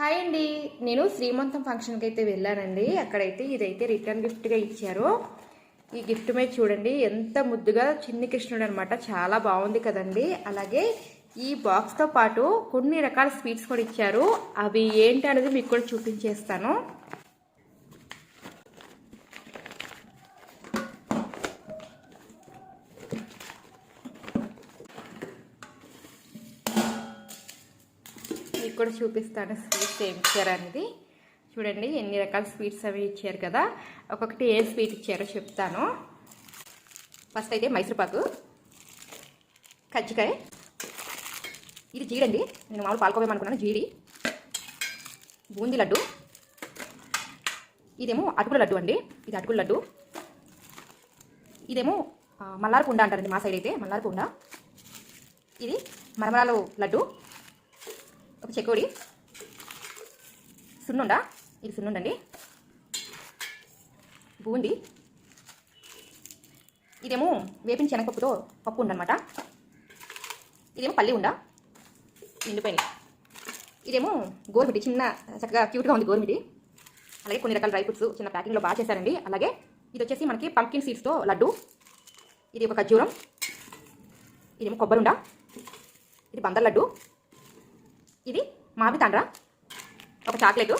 Hi అండి. నేను శ్రీమంతం ఫంక్షన్కి అయితే వెళ్ళానండి. అక్కడైతే ఇదైతే రిటర్న్ గిఫ్ట్గా ఇచ్చారు. ఈ గిఫ్ట్ మీద చూడండి ఎంత ముద్దుగా చిన్ని కృష్ణుడు అనమాట చాలా బాగుంది కదండి. అలాగే ఈ బాక్స్తో పాటు కొన్ని రకాల స్వీట్స్ కూడా ఇచ్చారు. అవి ఏంటి అనేది మీకు కూడా చూపించేస్తాను. కూడా చూపిస్తాను స్వీట్స్ ఏమి ఇచ్చారు అనేది. చూడండి ఎన్ని రకాల స్వీట్స్ అవి ఇచ్చారు కదా. ఒక్కొక్కటి ఏ స్వీట్ ఇచ్చారో చెప్తాను. ఫస్ట్ అయితే మైసూర్పాకు కజ్జికాయ. ఇది జీడండి నేను మామూలు పాల్కోవేమనుకున్నాను జీడి. బూందీ లడ్డు. ఇదేమో అటుకుల లడ్డు అండి. ఇది అటుకుల లడ్డు. ఇదేమో ఆ, అంటారండి మా సైడ్ అయితే మల్లారపుండ. ఇది మరమరాలు లడ్డు. ఒక చెకోడి సున్నుండా? ఇది సున్నుండండి. బూంది. ఇదేమో వేపిన శనగపప్పుతో పప్పు ఉండనమాట ఇదేమో పల్లి ఉండ నిండిపోయినాయి ఇదేమో గోరుమిటి చిన్న చక్కగా క్యూట్గా ఉంది గోరుమిటి అలాగే కొన్ని రకాల డ్రై ఫ్రూట్స్ చిన్న ప్యాకింగ్లో బాగా చేశారండి. అలాగే ఇది వచ్చేసి మనకి పంకిన్ సీడ్స్తో లడ్డు. ఇది ఒక ఖర్జూరం. ఇదేమో కొబ్బరి ఉండ ఇది బందర్ లడ్డు. ఇది మామిడి తాండ్ర. ఒక చాక్లెట్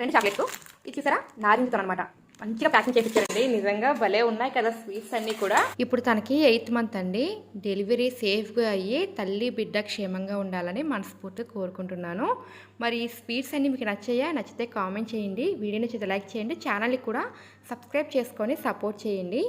రెండు చాక్లెట్లు ఇది చూసారా? నారింజతో అనమాట మంచిగా ప్యాకింగ్ చేసి ఇచ్చారండి నిజంగా భలే ఉన్నాయి కదా స్వీట్స్ అన్నీ కూడా. ఇప్పుడు తనకి ఎయిత్ మంత్ అండి. డెలివరీ సేఫ్గా అయ్యి తల్లి బిడ్డ క్షేమంగా ఉండాలని మనస్ఫూర్తిగా కోరుకుంటున్నాను. మరి ఈ స్వీట్స్ అన్నీ మీకు నచ్చాయా? నచ్చితే కామెంట్ చేయండి. వీడియో నచ్చితే లైక్ చేయండి. ఛానల్కి కూడా సబ్స్క్రైబ్ చేసుకొని సపోర్ట్ చేయండి.